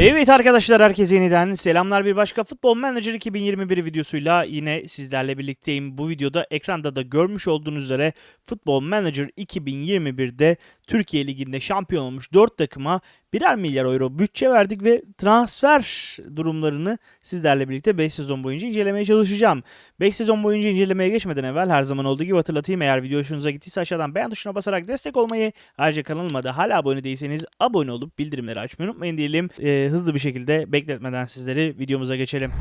Evet arkadaşlar herkese yeniden selamlar bir başka Futbol Manager 2021 videosuyla yine sizlerle birlikteyim. Bu videoda ekranda da görmüş olduğunuz üzere Futbol Manager 2021'de Türkiye Ligi'nde şampiyon olmuş 4 takıma birer milyar euro bütçe verdik ve transfer durumlarını sizlerle birlikte 5 sezon boyunca incelemeye çalışacağım. 5 sezon boyunca incelemeye geçmeden evvel her zaman olduğu gibi hatırlatayım. Eğer video hoşunuza gittiyse aşağıdan beğen tuşuna basarak destek olmayı ayrıca kanalıma da hala abone değilseniz abone olup bildirimleri açmayı unutmayın diyelim. Ee, hızlı bir şekilde bekletmeden sizleri videomuza geçelim.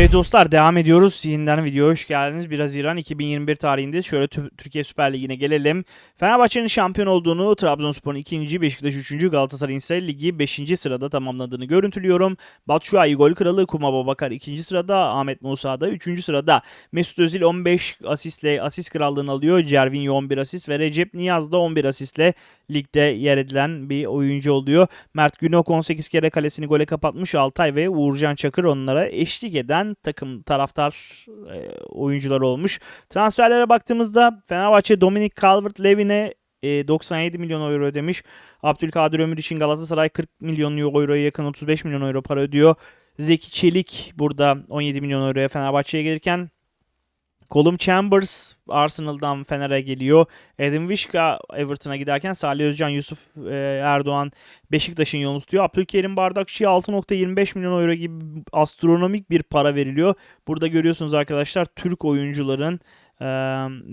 Evet dostlar devam ediyoruz. Yeniden videoya hoş geldiniz. 1 Haziran 2021 tarihinde şöyle Tü- Türkiye Süper Ligi'ne gelelim. Fenerbahçe'nin şampiyon olduğunu, Trabzonspor'un 2. Beşiktaş 3. Galatasaray'ın ise ligi 5. sırada tamamladığını görüntülüyorum. Batshuayi gol kralı, Kuma Babakar 2. sırada, Ahmet Musa da 3. sırada. Mesut Özil 15 asistle asist krallığını alıyor. Cervinho 11 asist ve Recep Niyaz da 11 asistle ligde yer edilen bir oyuncu oluyor. Mert Günok 18 kere kalesini gole kapatmış. Altay ve Uğurcan Çakır onlara eşlik eden takım taraftar e, oyuncular olmuş. Transferlere baktığımızda Fenerbahçe Dominic Calvert-Lewin'e e, 97 milyon euro ödemiş. Abdülkadir Ömür için Galatasaray 40 milyon euroya yakın 35 milyon euro para ödüyor. Zeki Çelik burada 17 milyon euroya Fenerbahçe'ye gelirken Colum Chambers Arsenal'dan Fener'e geliyor. Edin Vişka Everton'a giderken Salih Özcan, Yusuf e, Erdoğan Beşiktaş'ın yolunu tutuyor. Abdülkerim Bardakçı'ya 6.25 milyon euro gibi astronomik bir para veriliyor. Burada görüyorsunuz arkadaşlar Türk oyuncuların e,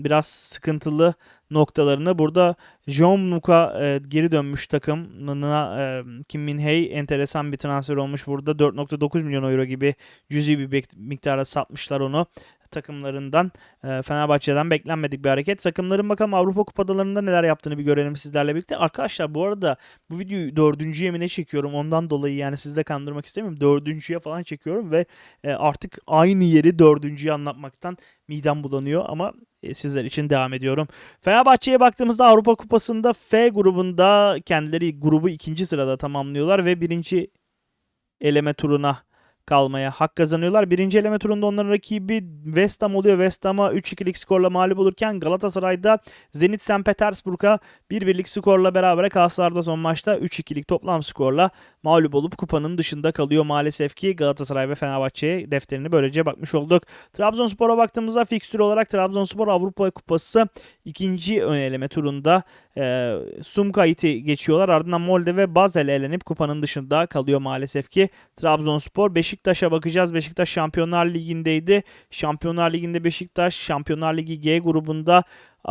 biraz sıkıntılı noktalarını. Burada John Nuka e, geri dönmüş takımına e, Kim Min Hey enteresan bir transfer olmuş. Burada 4.9 milyon euro gibi cüzi bir miktara satmışlar onu takımlarından e, Fenerbahçe'den beklenmedik bir hareket. Takımların bakalım Avrupa Kupalarında neler yaptığını bir görelim sizlerle birlikte. Arkadaşlar bu arada bu videoyu dördüncüye mi ne çekiyorum ondan dolayı yani sizi de kandırmak istemiyorum. Dördüncüye falan çekiyorum ve e, artık aynı yeri dördüncüye anlatmaktan midem bulanıyor ama e, sizler için devam ediyorum. Fenerbahçe'ye baktığımızda Avrupa Kupası'nda F grubunda kendileri grubu ikinci sırada tamamlıyorlar ve birinci eleme turuna kalmaya hak kazanıyorlar. Birinci eleme turunda onların rakibi West Ham oluyor. West Ham'a 3-2'lik skorla mağlup olurken Galatasaray'da Zenit St. Petersburg'a 1-1'lik skorla beraber Galatasaray'da son maçta 3-2'lik toplam skorla mağlup olup kupanın dışında kalıyor maalesef ki Galatasaray ve Fenerbahçe'ye defterini böylece bakmış olduk. Trabzonspor'a baktığımızda fikstür olarak Trabzonspor Avrupa Kupası ikinci ön eleme turunda e, Sumkayit'i geçiyorlar. Ardından Molde ve Basel'e elenip kupanın dışında kalıyor maalesef ki. Trabzonspor Beşiktaş'a bakacağız. Beşiktaş Şampiyonlar Ligi'ndeydi. Şampiyonlar Ligi'nde Beşiktaş Şampiyonlar Ligi G grubunda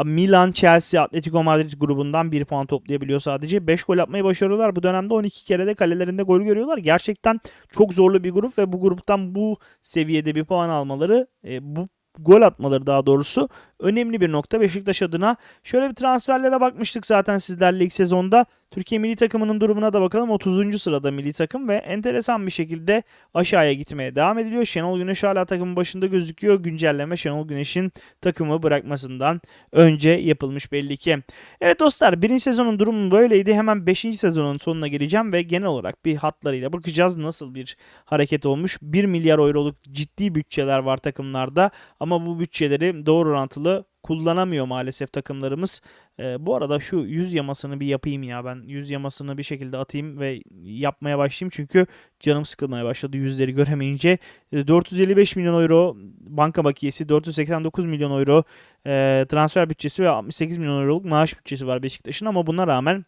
Milan, Chelsea, Atletico Madrid grubundan 1 puan toplayabiliyor sadece. 5 gol atmayı başarıyorlar. Bu dönemde 12 kere de kalelerinde gol görüyorlar. Gerçekten çok zorlu bir grup ve bu gruptan bu seviyede bir puan almaları, e, bu gol atmaları daha doğrusu önemli bir nokta Beşiktaş adına. Şöyle bir transferlere bakmıştık zaten sizlerle ilk sezonda. Türkiye milli takımının durumuna da bakalım. 30. sırada milli takım ve enteresan bir şekilde aşağıya gitmeye devam ediliyor. Şenol Güneş hala takımın başında gözüküyor. Güncelleme Şenol Güneş'in takımı bırakmasından önce yapılmış belli ki. Evet dostlar birinci sezonun durumu böyleydi. Hemen 5. sezonun sonuna geleceğim ve genel olarak bir hatlarıyla bakacağız nasıl bir hareket olmuş. 1 milyar euroluk ciddi bütçeler var takımlarda ama bu bütçeleri doğru orantılı kullanamıyor maalesef takımlarımız. Ee, bu arada şu yüz yamasını bir yapayım ya ben yüz yamasını bir şekilde atayım ve yapmaya başlayayım çünkü canım sıkılmaya başladı yüzleri göremeyince. Ee, 455 milyon euro banka bakiyesi, 489 milyon euro e, transfer bütçesi ve 68 milyon euroluk maaş bütçesi var Beşiktaş'ın ama buna rağmen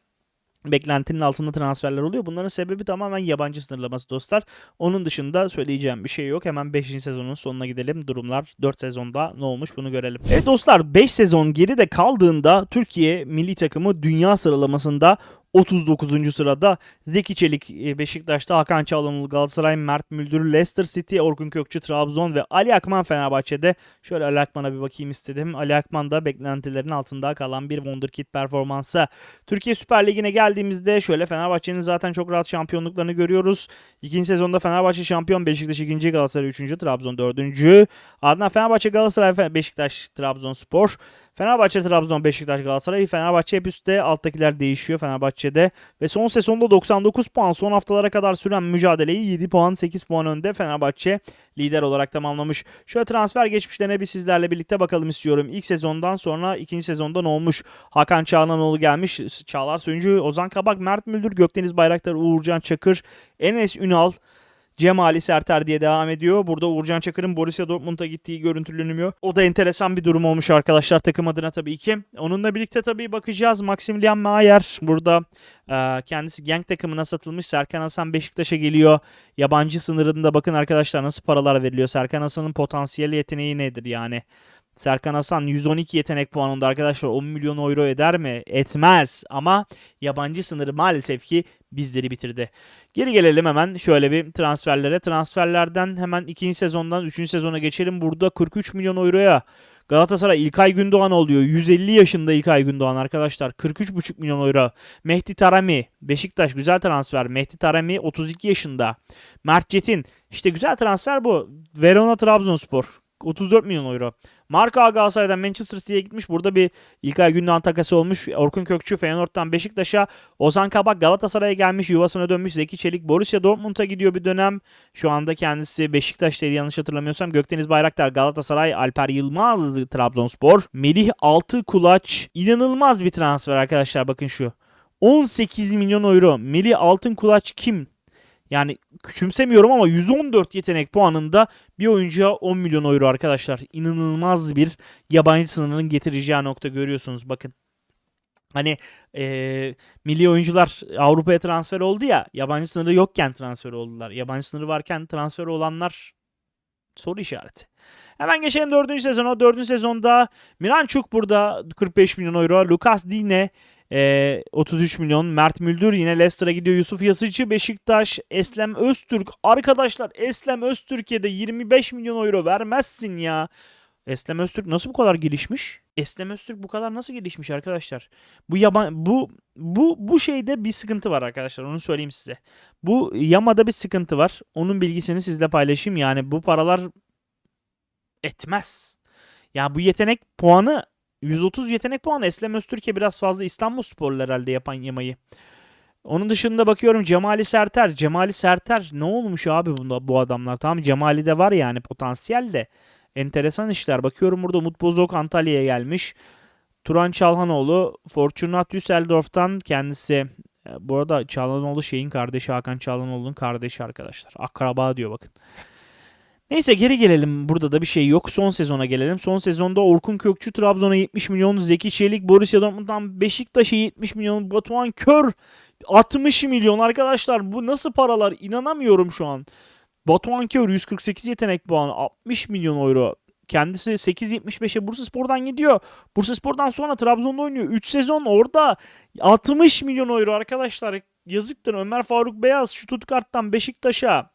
beklentinin altında transferler oluyor. Bunların sebebi tamamen yabancı sınırlaması dostlar. Onun dışında söyleyeceğim bir şey yok. Hemen 5. sezonun sonuna gidelim. Durumlar 4 sezonda ne olmuş bunu görelim. Evet dostlar 5 sezon geride kaldığında Türkiye milli takımı dünya sıralamasında 39. sırada Zeki Çelik e, Beşiktaş'ta, Hakan Çalhanoğlu Galatasaray, Mert Müldür Leicester City, Orkun Kökçü Trabzon ve Ali Akman Fenerbahçe'de. Şöyle Ali Akman'a bir bakayım istedim. Ali Akman da beklentilerin altında kalan bir wonderkid performansı. Türkiye Süper Ligi'ne geldiğimizde şöyle Fenerbahçe'nin zaten çok rahat şampiyonluklarını görüyoruz. İkinci sezonda Fenerbahçe şampiyon, Beşiktaş ikinci, Galatasaray üçüncü, Trabzon dördüncü. Ardından Fenerbahçe, Galatasaray, Beşiktaş, Trabzonspor. Fenerbahçe, Trabzon, Beşiktaş, Galatasaray. Fenerbahçe hep üstte. Alttakiler değişiyor Fenerbahçe'de. Ve son sezonda 99 puan. Son haftalara kadar süren mücadeleyi 7 puan 8 puan önde Fenerbahçe lider olarak tamamlamış. Şöyle transfer geçmişlerine bir sizlerle birlikte bakalım istiyorum. İlk sezondan sonra ikinci sezonda ne olmuş? Hakan Çağlanoğlu gelmiş. Çağlar Söyüncü, Ozan Kabak, Mert Müldür, Gökdeniz Bayraktar, Uğurcan Çakır, Enes Ünal, Cemali Serter diye devam ediyor. Burada Uğurcan Çakır'ın Borussia Dortmund'a gittiği görüntüleniyor. O da enteresan bir durum olmuş arkadaşlar takım adına tabii ki. Onunla birlikte tabii bakacağız. Maximilian Mayer burada e, kendisi Genk takımına satılmış. Serkan Hasan Beşiktaş'a geliyor. Yabancı sınırında bakın arkadaşlar nasıl paralar veriliyor. Serkan Hasan'ın potansiyel yeteneği nedir yani? Serkan Hasan 112 yetenek puanında arkadaşlar 10 milyon euro eder mi? Etmez ama yabancı sınırı maalesef ki bizleri bitirdi. Geri gelelim hemen şöyle bir transferlere. Transferlerden hemen ikinci sezondan üçüncü sezona geçelim. Burada 43 milyon euroya Galatasaray İlkay Gündoğan oluyor. 150 yaşında İlkay Gündoğan arkadaşlar. 43,5 milyon euro. Mehdi Tarami. Beşiktaş güzel transfer. Mehdi Tarami 32 yaşında. Mert Çetin. işte güzel transfer bu. Verona Trabzonspor. 34 milyon euro. Marka Galatasaray'dan Manchester City'ye gitmiş. Burada bir İlkay Gündoğan takası olmuş. Orkun Kökçü Feyenoord'dan Beşiktaş'a. Ozan Kabak Galatasaray'a gelmiş. Yuvasına dönmüş. Zeki Çelik Borussia Dortmund'a gidiyor bir dönem. Şu anda kendisi Beşiktaş'taydı yanlış hatırlamıyorsam. Gökdeniz Bayraktar Galatasaray. Alper Yılmaz Trabzonspor. Melih Altıkulaç. İnanılmaz bir transfer arkadaşlar. Bakın şu. 18 milyon euro. Melih Altınkulaç kim? Yani küçümsemiyorum ama 114 yetenek puanında bir oyuncuya 10 milyon euro arkadaşlar. İnanılmaz bir yabancı sınırının getireceği nokta görüyorsunuz bakın. Hani e, milli oyuncular Avrupa'ya transfer oldu ya yabancı sınırı yokken transfer oldular. Yabancı sınırı varken transfer olanlar soru işareti. Hemen geçelim dördüncü sezona. Dördüncü sezonda Miranchuk burada 45 milyon euro. Lucas Digne e, 33 milyon. Mert Müldür yine Leicester'a gidiyor. Yusuf Yasıcı Beşiktaş. Eslem Öztürk. Arkadaşlar Eslem Öztürk'e de 25 milyon euro vermezsin ya. Eslem Öztürk nasıl bu kadar gelişmiş? Eslem Öztürk bu kadar nasıl gelişmiş arkadaşlar? Bu yaban bu bu bu şeyde bir sıkıntı var arkadaşlar. Onu söyleyeyim size. Bu Yama'da bir sıkıntı var. Onun bilgisini sizle paylaşayım. Yani bu paralar etmez. Ya bu yetenek puanı 130 yetenek puanı Eslem Öztürk'e biraz fazla İstanbul Sporlu herhalde yapan Yamayı. Onun dışında bakıyorum Cemali Serter. Cemali Serter ne olmuş abi bunda bu adamlar? Tamam Cemali de var yani potansiyel de. Enteresan işler. Bakıyorum burada Umut Bozok Antalya'ya gelmiş. Turan Çalhanoğlu Fortuna Düsseldorf'tan kendisi e, bu arada Çalhanoğlu şeyin kardeşi Hakan Çalhanoğlu'nun kardeşi arkadaşlar. Akraba diyor bakın. Neyse geri gelelim. Burada da bir şey yok. Son sezona gelelim. Son sezonda Orkun Kökçü Trabzon'a 70 milyon, Zeki Çelik Borussia Dortmund'dan Beşiktaş'a 70 milyon, Batuhan Kör 60 milyon arkadaşlar. Bu nasıl paralar? İnanamıyorum şu an. Batuhan Kör 148 yetenek puanı 60 milyon euro. Kendisi 8.75'e Bursaspor'dan gidiyor. Bursaspor'dan sonra Trabzon'da oynuyor. 3 sezon orada 60 milyon euro arkadaşlar. Yazıktır Ömer Faruk Beyaz Stuttgart'tan Beşiktaş'a.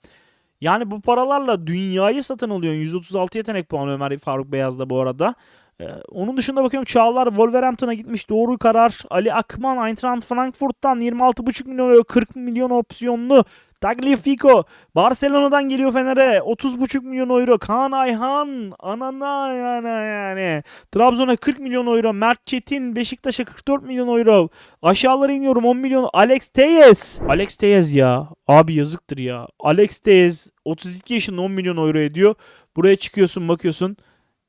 Yani bu paralarla dünyayı satın alıyorsun. 136 yetenek puanı Ömer Faruk Beyaz'da bu arada. Ee, onun dışında bakıyorum Çağlar Wolverhampton'a gitmiş. Doğru karar. Ali Akman Eintracht Frankfurt'tan 26,5 milyon euro 40 milyon opsiyonlu. Tagliafico Barcelona'dan geliyor Fener'e 30,5 milyon euro. Kaan Ayhan anana yani yani. Trabzon'a 40 milyon euro. Mert Çetin Beşiktaş'a 44 milyon euro. Aşağılara iniyorum 10 milyon. Alex Teyes. Alex Teyes ya. Abi yazıktır ya. Alex Teyes 32 yaşında 10 milyon euro ediyor. Buraya çıkıyorsun bakıyorsun.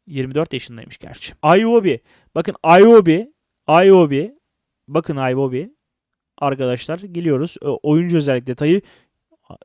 24 yaşındaymış gerçi. Iwobi. Bakın Iwobi. Iwobi. Bakın Iwobi. Arkadaşlar geliyoruz. Oyuncu özellik detayı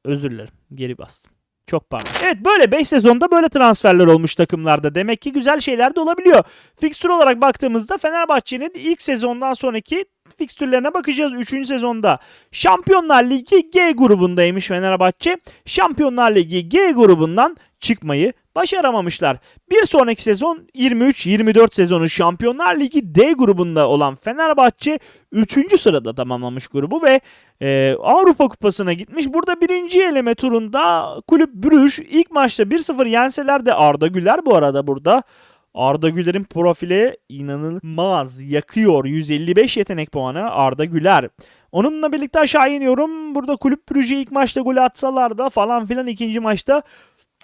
Özür dilerim. Geri bastım. Çok pardon. Evet böyle 5 sezonda böyle transferler olmuş takımlarda. Demek ki güzel şeyler de olabiliyor. Fikstür olarak baktığımızda Fenerbahçe'nin ilk sezondan sonraki fikstürlerine bakacağız 3. sezonda. Şampiyonlar Ligi G grubundaymış Fenerbahçe. Şampiyonlar Ligi G grubundan çıkmayı başaramamışlar. Bir sonraki sezon 23-24 sezonu Şampiyonlar Ligi D grubunda olan Fenerbahçe 3. sırada tamamlamış grubu ve e, Avrupa Kupası'na gitmiş. Burada birinci eleme turunda Kulüp Brüj ilk maçta 1-0 yenseler de Arda Güler bu arada burada. Arda Güler'in profili inanılmaz yakıyor. 155 yetenek puanı Arda Güler. Onunla birlikte aşağı iniyorum. Burada Kulüp Brüj'e ilk maçta gol atsalar da falan filan ikinci maçta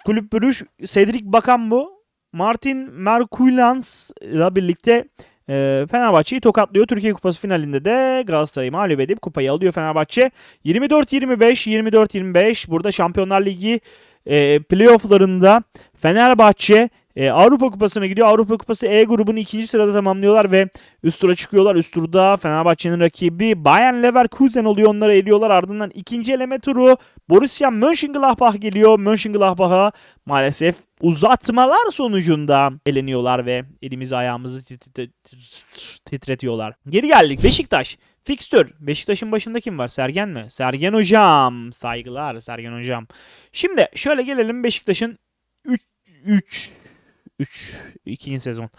Kulüp Brüj Cedric Bakan bu. Martin Merkulans ile birlikte e, Fenerbahçe'yi tokatlıyor. Türkiye Kupası finalinde de Galatasaray'ı mağlup edip kupayı alıyor Fenerbahçe. 24-25, 24-25 burada Şampiyonlar Ligi e, playofflarında Fenerbahçe e, Avrupa Kupası'na gidiyor. Avrupa Kupası E grubunu ikinci sırada tamamlıyorlar ve üst tura çıkıyorlar. Üst turda Fenerbahçe'nin rakibi Bayern Leverkusen oluyor. Onları eliyorlar. Ardından ikinci eleme turu Borussia Mönchengladbach geliyor. Mönchengladbach'a maalesef uzatmalar sonucunda eleniyorlar ve elimizi ayağımızı titre- titretiyorlar. Geri geldik. Beşiktaş. Fikstür. Beşiktaş'ın başında kim var? Sergen mi? Sergen hocam. Saygılar Sergen hocam. Şimdi şöyle gelelim Beşiktaş'ın 3 3 3 ikinci sezon.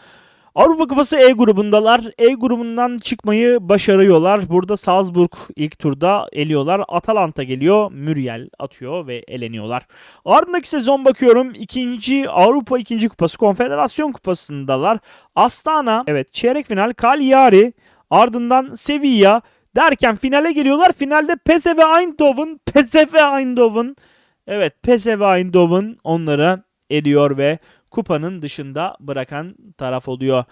Avrupa Kupası E grubundalar. E grubundan çıkmayı başarıyorlar. Burada Salzburg ilk turda eliyorlar. Atalanta geliyor. Muriel atıyor ve eleniyorlar. Ardındaki sezon bakıyorum. ikinci Avrupa ikinci kupası Konfederasyon Kupası'ndalar. Astana evet çeyrek final Cagliari ardından Sevilla derken finale geliyorlar. Finalde PSV Eindhoven PSV Eindhoven evet PSV Eindhoven onları eliyor ve kupanın dışında bırakan taraf oluyor.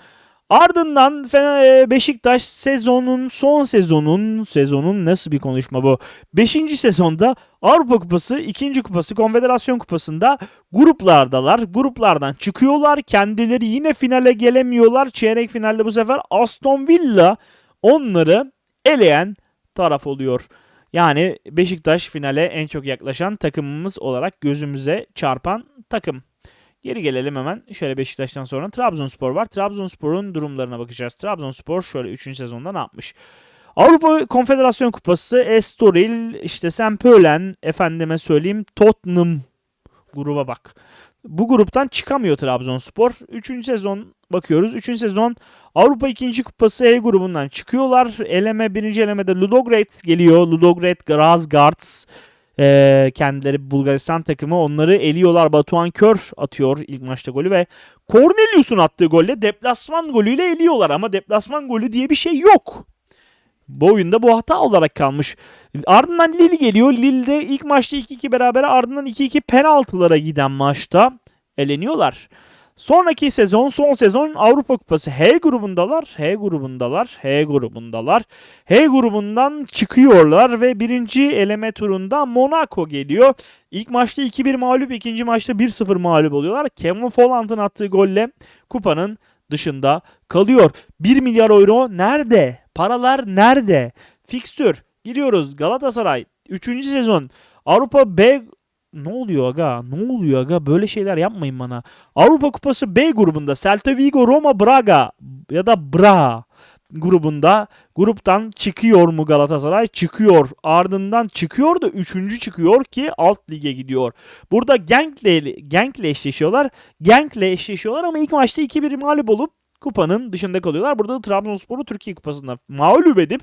Ardından Fener- Beşiktaş sezonun son sezonun sezonun nasıl bir konuşma bu? 5. sezonda Avrupa Kupası, 2. Kupası, Konfederasyon Kupası'nda gruplardalar. Gruplardan çıkıyorlar. Kendileri yine finale gelemiyorlar. Çeyrek finalde bu sefer Aston Villa onları eleyen taraf oluyor. Yani Beşiktaş finale en çok yaklaşan takımımız olarak gözümüze çarpan takım. Geri gelelim hemen. Şöyle Beşiktaş'tan sonra Trabzonspor var. Trabzonspor'un durumlarına bakacağız. Trabzonspor şöyle 3. sezonda ne yapmış? Avrupa Konfederasyon Kupası, Estoril, işte Sempölen, efendime söyleyeyim Tottenham gruba bak. Bu gruptan çıkamıyor Trabzonspor. 3. sezon bakıyoruz. 3. sezon Avrupa 2. Kupası E grubundan çıkıyorlar. Eleme 1. elemede Ludogorets geliyor. Ludogorets Razgards ee, kendileri Bulgaristan takımı onları eliyorlar. Batuhan Kör atıyor ilk maçta golü ve Cornelius'un attığı golle deplasman golüyle eliyorlar ama deplasman golü diye bir şey yok. Bu oyunda bu hata olarak kalmış. Ardından Lille geliyor. Lille'de ilk maçta 2-2 beraber ardından 2-2 penaltılara giden maçta eleniyorlar. Sonraki sezon, son sezon Avrupa Kupası H grubundalar. H grubundalar. H grubundalar. H grubundan çıkıyorlar ve birinci eleme turunda Monaco geliyor. İlk maçta 2-1 mağlup, ikinci maçta 1-0 mağlup oluyorlar. Kevin Folland'ın attığı golle kupanın dışında kalıyor. 1 milyar euro nerede? Paralar nerede? Fikstür. Gidiyoruz Galatasaray. 3. sezon. Avrupa B ne oluyor aga? Ne oluyor aga? Böyle şeyler yapmayın bana. Avrupa Kupası B grubunda Celta Vigo, Roma, Braga ya da Bra grubunda gruptan çıkıyor mu Galatasaray? Çıkıyor. Ardından çıkıyor da üçüncü çıkıyor ki alt lige gidiyor. Burada Genk'le Genk'le eşleşiyorlar. Genk'le eşleşiyorlar ama ilk maçta 2-1 mağlup olup kupanın dışında kalıyorlar. Burada da Trabzonspor'u Türkiye Kupası'nda mağlup edip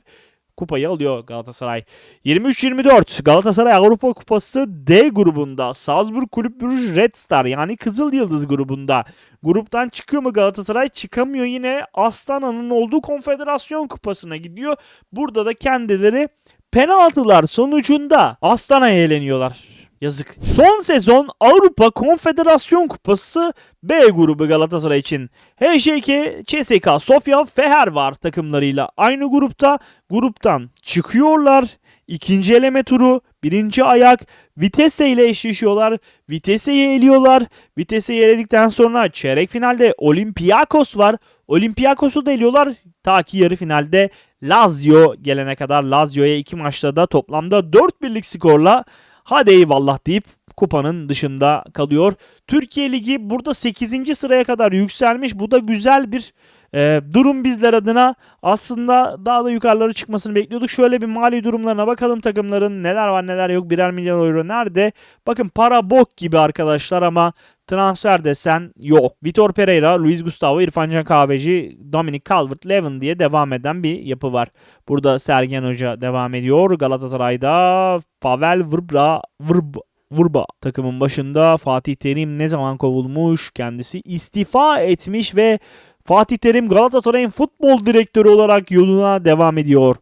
kupayı alıyor Galatasaray. 23-24 Galatasaray Avrupa Kupası D grubunda Salzburg Kulüp Brugge Red Star yani Kızıl Yıldız grubunda. Gruptan çıkıyor mu Galatasaray? Çıkamıyor yine Astana'nın olduğu Konfederasyon Kupası'na gidiyor. Burada da kendileri penaltılar sonucunda Astana'ya eğleniyorlar. Yazık. Son sezon Avrupa Konfederasyon Kupası B grubu Galatasaray için. HJK, CSK, Sofia, Feher var takımlarıyla. Aynı grupta gruptan çıkıyorlar. İkinci eleme turu, birinci ayak Vitesse ile eşleşiyorlar. Vitesse'yi eliyorlar. Vitesse'yi eledikten sonra çeyrek finalde Olympiakos var. Olympiakos'u da eliyorlar. Ta ki yarı finalde Lazio gelene kadar Lazio'ya iki maçta da toplamda 4 birlik skorla hadi eyvallah deyip kupanın dışında kalıyor. Türkiye Ligi burada 8. sıraya kadar yükselmiş. Bu da güzel bir e, durum bizler adına. Aslında daha da yukarılara çıkmasını bekliyorduk. Şöyle bir mali durumlarına bakalım takımların neler var neler yok. Birer milyon euro nerede? Bakın para bok gibi arkadaşlar ama transfer desen yok. Vitor Pereira, Luis Gustavo, İrfan Can Kahveci, Dominic Calvert-Lewin diye devam eden bir yapı var. Burada Sergen Hoca devam ediyor. Galatasaray'da Pavel Vrbra, Vrb, Vurba takımın başında Fatih Terim ne zaman kovulmuş kendisi istifa etmiş ve Fatih Terim Galatasaray'ın futbol direktörü olarak yoluna devam ediyor.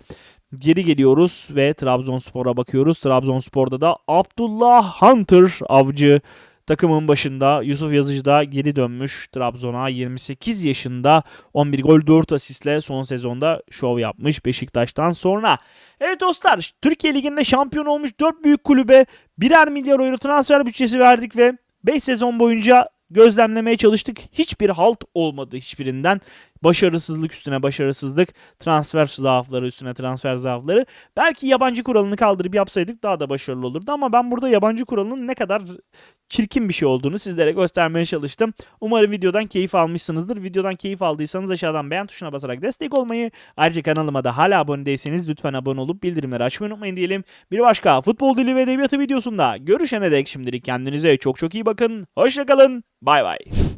Geri geliyoruz ve Trabzonspor'a bakıyoruz. Trabzonspor'da da Abdullah Hunter avcı takımın başında Yusuf Yazıcı da geri dönmüş Trabzon'a 28 yaşında 11 gol 4 asistle son sezonda şov yapmış Beşiktaş'tan sonra. Evet dostlar Türkiye Ligi'nde şampiyon olmuş 4 büyük kulübe birer milyar euro transfer bütçesi verdik ve 5 sezon boyunca gözlemlemeye çalıştık. Hiçbir halt olmadı hiçbirinden. Başarısızlık üstüne başarısızlık, transfer zaafları üstüne transfer zaafları. Belki yabancı kuralını kaldırıp yapsaydık daha da başarılı olurdu ama ben burada yabancı kuralının ne kadar çirkin bir şey olduğunu sizlere göstermeye çalıştım. Umarım videodan keyif almışsınızdır. Videodan keyif aldıysanız aşağıdan beğen tuşuna basarak destek olmayı, ayrıca kanalıma da hala abone değilseniz lütfen abone olup bildirimleri açmayı unutmayın diyelim. Bir başka futbol dili ve edebiyatı videosunda görüşene dek şimdilik kendinize çok çok iyi bakın. Hoşçakalın. Bay bay.